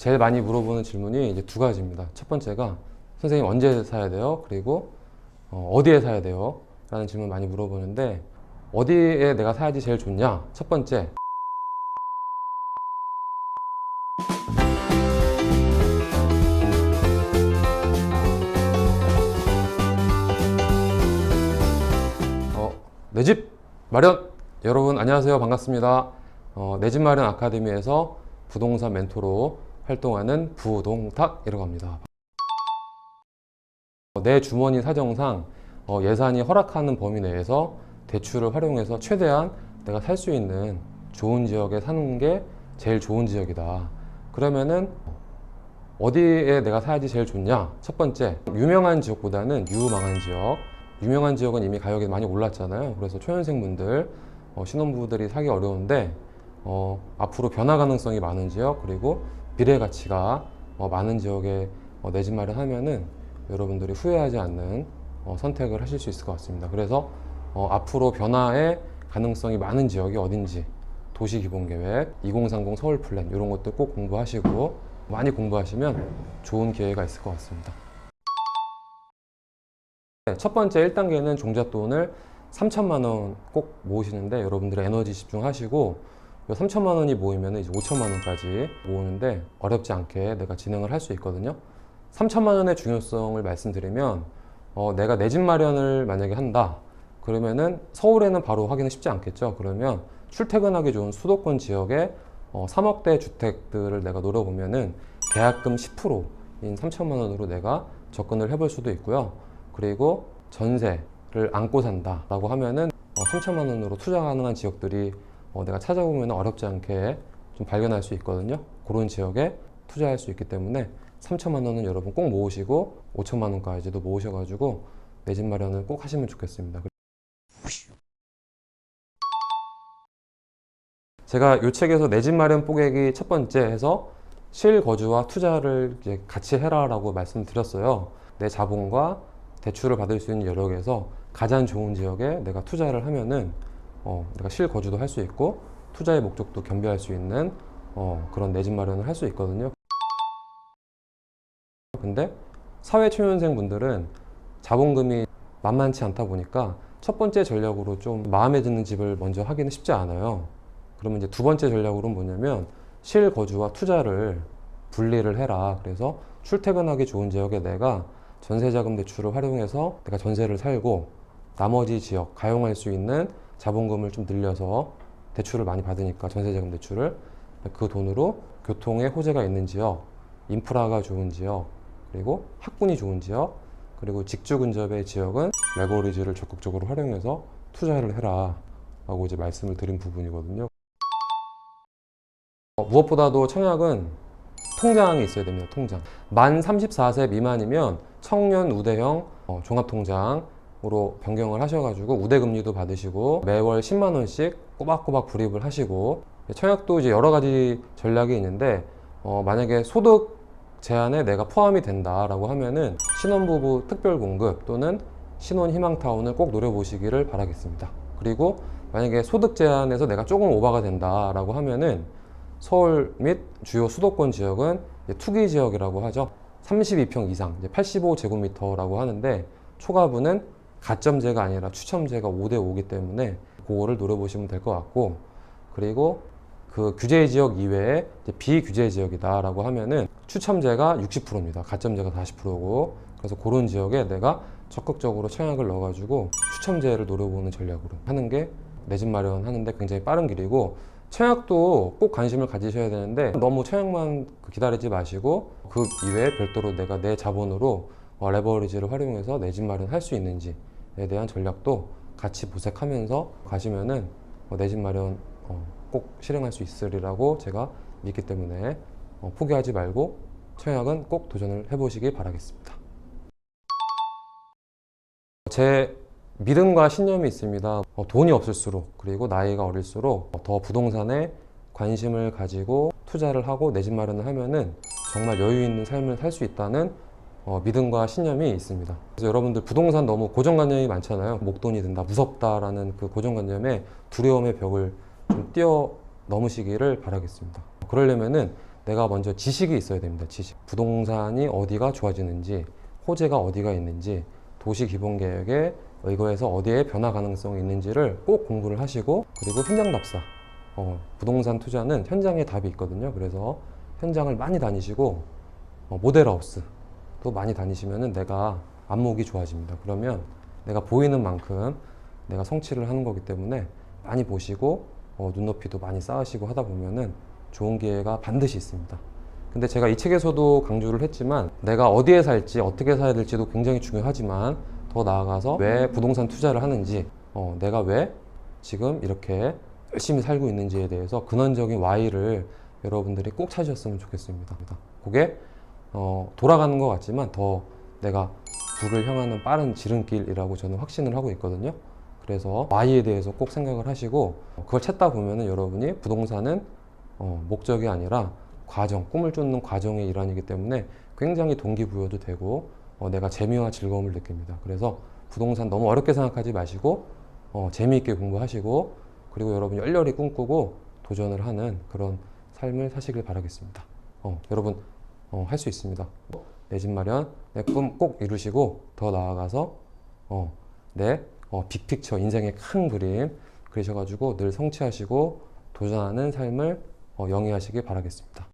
제일 많이 물어보는 질문이 이제 두 가지입니다. 첫 번째가 선생님 언제 사야 돼요? 그리고 어, 디에 사야 돼요? 라는 질문 많이 물어보는데 어디에 내가 사야지 제일 좋냐? 첫 번째 어, 내 집 마련 여러분 안녕하세요 반갑습니다 어, 내 집 마련 아카데미에서 부동산 멘토로 활동하는 부동탁이라고 합니다 어, 내 주머니 사정상 어, 예산이 허락하는 범위 내에서 대출을 활용해서 최대한 내가 살 수 있는 좋은 지역에 사는 게 제일 좋은 지역이다 그러면은 어디에 내가 사야지 제일 좋냐? 첫 번째, 유명한 지역보다는 유망한 지역. 유명한 지역은 이미 가격이 많이 올랐잖아요. 그래서 초년생분들, 어, 신혼부부들이 사기 어려운데, 어, 앞으로 변화 가능성이 많은 지역, 그리고 미래 가치가 어, 많은 지역에 어, 내 집 마련하면은 여러분들이 후회하지 않는 어, 선택을 하실 수 있을 것 같습니다. 그래서 어, 앞으로 변화의 가능성이 많은 지역이 어딘지, 도시 기본 계획, 2030 서울 플랜, 이런 것들 꼭 공부하시고, 많이 공부하시면 좋은 기회가 있을 것 같습니다. 네, 첫 번째 1단계는 종잣돈을 3천만 원 꼭 모으시는데 여러분들의 에너지 집중하시고 이 3천만 원이 모이면 이제 5천만 원까지 모으는데 어렵지 않게 내가 진행을 할 수 있거든요. 3천만 원의 중요성을 말씀드리면 어, 내가 내 집 마련을 만약에 한다. 그러면은 서울에는 바로 하기는 쉽지 않겠죠. 그러면 출퇴근하기 좋은 수도권 지역에 어, 3억대 주택들을 내가 노려보면은 계약금 10%인 3천만 원으로 내가 접근을 해볼 수도 있고요. 그리고 전세를 안고 산다라고 하면은 어, 3천만 원으로 투자 가능한 지역들이 어, 내가 찾아보면 어렵지 않게 좀 발견할 수 있거든요. 그런 지역에 투자할 수 있기 때문에 3천만 원은 여러분 꼭 모으시고 5천만 원까지도 모으셔가지고 내 집 마련을 꼭 하시면 좋겠습니다. 제가 이 책에서 내 집 마련 뽀개기 첫 번째 해서 실거주와 투자를 이제 같이 해라라고 말씀드렸어요. 내 자본과 대출을 받을 수 있는 여력에서 가장 좋은 지역에 내가 투자를 하면은 어, 내가 실거주도 할 수 있고 투자의 목적도 겸비할 수 있는 어, 그런 내 집 마련을 할 수 있거든요. 근데 사회 초년생 분들은 자본금이 만만치 않다 보니까 첫 번째 전략으로 좀 마음에 드는 집을 먼저 하기는 쉽지 않아요. 그러면 이제 두 번째 전략으로는 뭐냐면 실거주와 투자를 분리를 해라. 그래서 출퇴근하기 좋은 지역에 내가 전세자금 대출을 활용해서 내가 전세를 살고 나머지 지역 가용할 수 있는 자본금을 좀 늘려서 대출을 많이 받으니까 전세자금 대출을 그 돈으로 교통에 호재가 있는 지역, 인프라가 좋은 지역, 그리고 학군이 좋은 지역, 그리고 직주 근접의 지역은 레버리지를 적극적으로 활용해서 투자를 해라. 라고 이제 말씀을 드린 부분이거든요. 어, 무엇보다도 청약은 통장이 있어야 됩니다. 통장. 만 34세 미만이면 청년 우대형 어, 종합통장 으로 변경을 하셔가지고 우대금리도 받으시고 매월 10만 원씩 꼬박꼬박 불입을 하시고 청약도 이제 여러 가지 전략이 있는데 어, 만약에 소득 제한에 내가 포함이 된다라고 하면은 신혼부부 특별 공급 또는 신혼 희망타운을 꼭 노려보시기를 바라겠습니다. 그리고 만약에 소득 제한에서 내가 조금 오바가 된다라고 하면은 서울 및 주요 수도권 지역은 투기 지역이라고 하죠. 32평 이상, 이제 85제곱미터라고 하는데 초과분은 가점제가 아니라 추첨제가 5대 5기 때문에 그거를 노려보시면 될 것 같고 그리고 그 규제 지역 이외에 비규제 지역이다라고 하면은 추첨제가 60%입니다. 가점제가 40%고 그래서 그런 지역에 내가 적극적으로 청약을 넣어가지고 추첨제를 노려보는 전략으로 하는 게 내 집 마련하는데 굉장히 빠른 길이고 청약도 꼭 관심을 가지셔야 되는데 너무 청약만 기다리지 마시고 그 이외에 별도로 내가 내 자본으로 어, 레버리지를 활용해서 내 집 마련할 수 있는지에 대한 전략도 같이 모색하면서 가시면은 어, 내집 마련 어, 꼭 실행할 수 있으리라고 제가 믿기 때문에 어, 포기하지 말고 청약은 꼭 도전을 해보시기 바라겠습니다. 제 믿음과 신념이 있습니다. 어, 돈이 없을수록 그리고 나이가 어릴수록 더 부동산에 관심을 가지고 투자를 하고 내 집 마련을 하면은 정말 여유 있는 삶을 살 수 있다는 어, 믿음과 신념이 있습니다. 그래서 여러분들 부동산 너무 고정관념이 많잖아요. 목돈이 든다, 무섭다라는 그 고정관념에 두려움의 벽을 좀 뛰어 넘으시기를 바라겠습니다. 그러려면은 내가 먼저 지식이 있어야 됩니다. 지식. 부동산이 어디가 좋아지는지, 호재가 어디가 있는지, 도시 기본 계획에 의거해서 어디에 변화 가능성이 있는지를 꼭 공부를 하시고 그리고 현장 답사. 어, 부동산 투자는 현장에 답이 있거든요. 그래서 현장을 많이 다니시고 어, 모델하우스 도 많이 다니시면은 내가 안목이 좋아집니다. 그러면 내가 보이는 만큼 내가 성취를 하는 거기 때문에 많이 보시고 어, 눈높이도 많이 쌓으시고 하다 보면은 좋은 기회가 반드시 있습니다. 근데 제가 이 책에서도 강조를 했지만 내가 어디에 살지 어떻게 사야 될지도 굉장히 중요하지만 더 나아가서 왜 부동산 투자를 하는지 어, 내가 왜 지금 이렇게 열심히 살고 있는지에 대해서 근원적인 Y를 여러분들이 꼭 찾으셨으면 좋겠습니다. 그게 어, 돌아가는 것 같지만 더 내가 부를 향하는 빠른 지름길이라고 저는 확신을 하고 있거든요. 그래서 Y에 대해서 꼭 생각을 하시고 그걸 찾다 보면은 여러분이 부동산은 어, 목적이 아니라 과정, 꿈을 쫓는 과정의 일환이기 때문에 굉장히 동기부여도 되고 어, 내가 재미와 즐거움을 느낍니다. 그래서 부동산 너무 어렵게 생각하지 마시고 어, 재미있게 공부하시고 그리고 여러분 열렬히 꿈꾸고 도전을 하는 그런 삶을 사시길 바라겠습니다. 어, 여러분 할 수 있습니다. 내 집 마련, 내 꿈 꼭 이루시고 더 나아가서 어, 내 어, 빅픽처 인생의 큰 그림 그리셔가지고 늘 성취하시고 도전하는 삶을 어, 영위하시길 바라겠습니다.